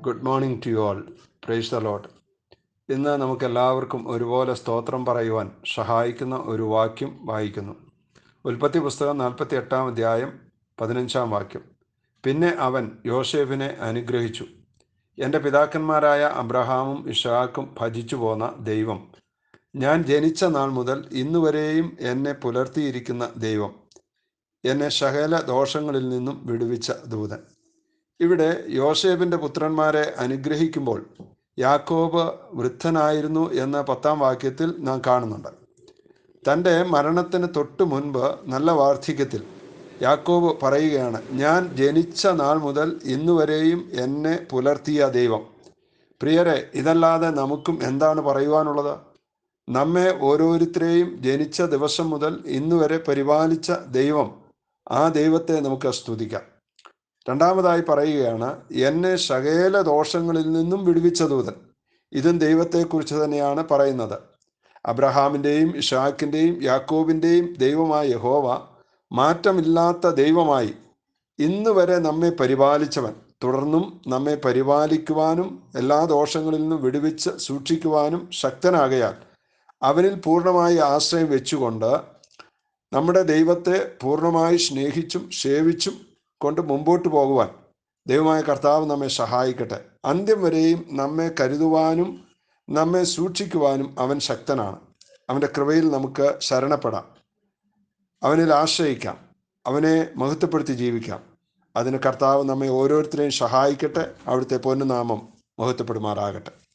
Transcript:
Good morning to you all praise the lord ഇന്ന് നമുക്ക് എല്ലാവർക്കും ഒരുപോലെ സ്തോത്രം പറയുവാൻ സഹായിക്കുന്ന ഒരു വാക്യം വായിക്കുന്നു. ഉൽപ്പത്തി പുസ്തകം നാൽപ്പത്തി എട്ടാം അധ്യായം പതിനഞ്ചാം വാക്യം. പിന്നെ അവൻ യോസേഫിനെ അനുഗ്രഹിച്ചു. എന്റെ പിതാക്കന്മാരായ അബ്രഹാമും ഇഷാക്കും ഭജിച്ചു പോന്ന ദൈവം. ഞാൻ ജനിച്ച നാൾ മുതൽ ഇന്നുവരെയും എന്നെ പുലർത്തിയിരിക്കുന്ന ദൈവം. എന്നെ സകല ദോഷങ്ങളിൽ നിന്നും വിടുവിച്ച ദൂതൻ. ഇവിടെ യോസേഫിന്റെ പുത്രന്മാരെ അനുഗ്രഹിക്കുമ്പോൾ യാക്കോബ് വൃദ്ധനായിരുന്നു എന്ന പത്താം വാക്യത്തിൽ നാം കാണുന്നുണ്ട്. തന്റെ മരണത്തിന് തൊട്ട് മുൻപ് നല്ല വാർദ്ധക്യത്തിൽ യാക്കോബ് പറയുകയാണ് ഞാൻ ജനിച്ച നാൾ മുതൽ ഇന്നുവരെയും എന്നെ പുലർത്തിയ ദൈവം. പ്രിയരെ ഇതല്ലാതെ നമുക്കും എന്താണ് പറയുവാനുള്ളത്? നമ്മെ ഓരോരുത്തരെയും ജനിച്ച ദിവസം മുതൽ ഇന്നുവരെ പരിപാലിച്ച ദൈവം ആ ദൈവത്തെ നമുക്ക് സ്തുതിക്കാം. രണ്ടാമതായി പറയുകയാണ് എന്നെ സകല ദോഷങ്ങളിൽ നിന്നും വിടുവിച്ച ദൂതൻ. ഇതും ദൈവത്തെക്കുറിച്ച് തന്നെയാണ് പറയുന്നത്. അബ്രഹാമിന്റെയും ഇഷാക്കിന്റെയും യാക്കോബിന്റെയും ദൈവമായ യഹോവ മാറ്റമില്ലാത്ത ദൈവമായി ഇന്ന് വരെ നമ്മെ പരിപാലിച്ചവൻ തുടർന്നും നമ്മെ പരിപാലിക്കുവാനും എല്ലാ ദോഷങ്ങളിൽ നിന്നും വിടുവിച്ച് സൂക്ഷിക്കുവാനും ശക്തനാകയാൽ അവനിൽ പൂർണമായി ആശ്രയം വെച്ചുകൊണ്ട് നമ്മുടെ ദൈവത്തെ പൂർണമായി സ്നേഹിച്ചും സേവിച്ചും കൊണ്ട് മുമ്പോട്ട് പോകുവാൻ ദൈവമായ കർത്താവ് നമ്മെ സഹായിക്കട്ടെ. അന്ത്യം വരെയും നമ്മെ കരുതുവാനും നമ്മെ സൂക്ഷിക്കുവാനും അവൻ ശക്തനാണ്. അവന്റെ കൃപയിൽ നമുക്ക് ശരണപ്പെടാം. അവനിൽ ആശ്രയിക്കാം. അവനെ മഹത്വപ്പെടുത്തി ജീവിക്കാം. അതിന് കർത്താവ് നമ്മെ ഓരോരുത്തരെയും സഹായിക്കട്ടെ. അവിടുത്തെ പൊന്നുനാമം മഹത്വപ്പെടുമാറാകട്ടെ.